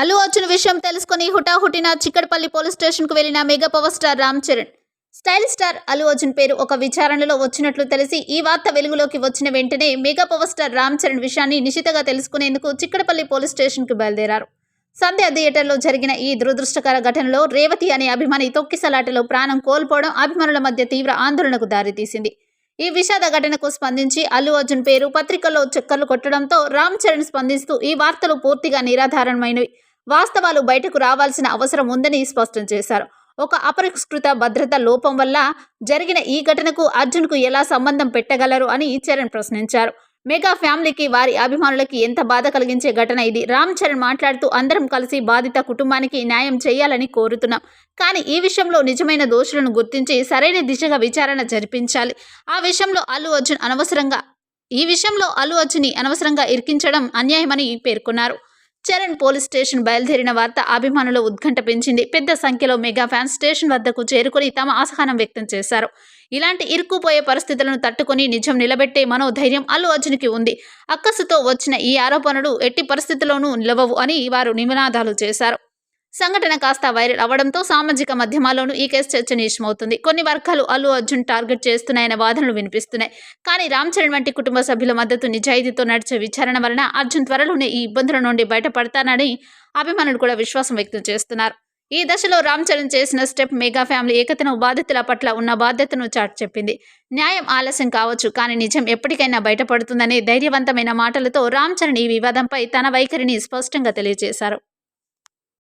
అల్లు అర్జున్ విషయం తెలుసుకుని హుటాహుటిన చిక్కడపల్లి పోలీస్ స్టేషన్కు వెళ్ళిన mega power star Ram Charan. Style star Allu Arjun పేరు ఒక విచారణలో వచ్చినట్లు తెలిసి ఈ వార్త వెలుగులోకి వచ్చిన వెంటనే mega power star Ram Charan విషయాన్ని నిశితగా తెలుసుకునేందుకు చిక్కడపల్లి పోలీస్ స్టేషన్కు బయలుదేరారు. సంధ్య థియేటర్లో జరిగిన ఈ దురదృష్టకర ఘటనలో రేవతి అనే అభిమాని తొక్కిసలాటలో ప్రాణం కోల్పోవడం అభిమానుల మధ్య తీవ్ర ఆందోళనకు దారితీసింది. ఈ విషాద ఘటనకు స్పందించి అల్లు అర్జున్ పేరు పత్రికల్లో చక్కర్లు కొట్టడంతో రామ్ చరణ్ స్పందిస్తూ ఈ వార్తలు పూర్తిగా నిరాధారణమైనవి వాస్తవాలు బయటకు రావాల్సిన అవసరం ఉందని స్పష్టం చేశారు. ఒక అపరిష్కృత భద్రత లోపం వల్ల జరిగిన ఈ ఘటనకు అర్జున్కు ఎలా సంబంధం పెట్టగలరు అని చరణ్ ప్రశ్నించారు. మెగా ఫ్యామిలీకి వారి అభిమానులకి ఎంత బాధ కలిగించే ఘటన ఇది? రామ్ చరణ్ మాట్లాడుతూ అందరం కలిసి బాధిత కుటుంబానికి న్యాయం చేయాలని కోరుతున్నాం. కానీ ఈ విషయంలో నిజమైన దోషులను గుర్తించి సరైన దిశగా విచారణ జరిపించాలి. ఆ విషయంలో అల్లు అర్జున్ అనవసరంగా ఈ విషయంలో అల్లు అర్జున్ని అనవసరంగా ఇరికించడం అన్యాయమని పేర్కొన్నారు. చరణ్ పోలీస్ స్టేషన్ బయలుదేరిన వార్త అభిమానుల ఉత్కంఠ పెంచింది పెద్ద సంఖ్యలో మెగా ఫ్యాన్స్ స్టేషన్ వద్దకు చేరుకుని తమ అసహనం వ్యక్తం చేశారు. ఇలాంటి ఇరుక్కుపోయే పరిస్థితులను తట్టుకొని నిజం నిలబెట్టే మనోధైర్యం అల్లు అర్జున్కి ఉంది. అక్కసుతో వచ్చిన ఈ ఆరోపణలు ఎట్టి పరిస్థితుల్లోనూ నిలవవు అని వారు నినాదాలు చేశారు. సంఘటన కాస్త వైరల్ అవడంతో సామాజిక మాధ్యమాల్లోనూ ఈ కేసు చర్చనీయమవుతుంది. కొన్ని వర్గాలు అల్లు అర్జున్ టార్గెట్ చేస్తున్నాయన్న వాదనలు వినిపిస్తున్నాయి. కానీ రామ్ చరణ్ వంటి కుటుంబ సభ్యుల మద్దతు నిజాయితీతో నడిచే విచారణ వలన అర్జున్ త్వరలోనే ఈ ఇబ్బందుల నుండి బయటపడతానని అభిమానులు కూడా విశ్వాసం వ్యక్తం చేస్తున్నారు. ఈ దశలో రామ్ చరణ్ చేసిన స్టెప్ మెగా ఫ్యామిలీ ఏకతను బాధితుల పట్ల ఉన్న బాధ్యతను చాటు చెప్పింది. న్యాయం ఆలస్యం కావచ్చు కానీ నిజం ఎప్పటికైనా బయటపడుతుందనే ధైర్యవంతమైన మాటలతో రామ్ చరణ్ ఈ వివాదంపై తన వైఖరిని స్పష్టంగా తెలియజేశారు.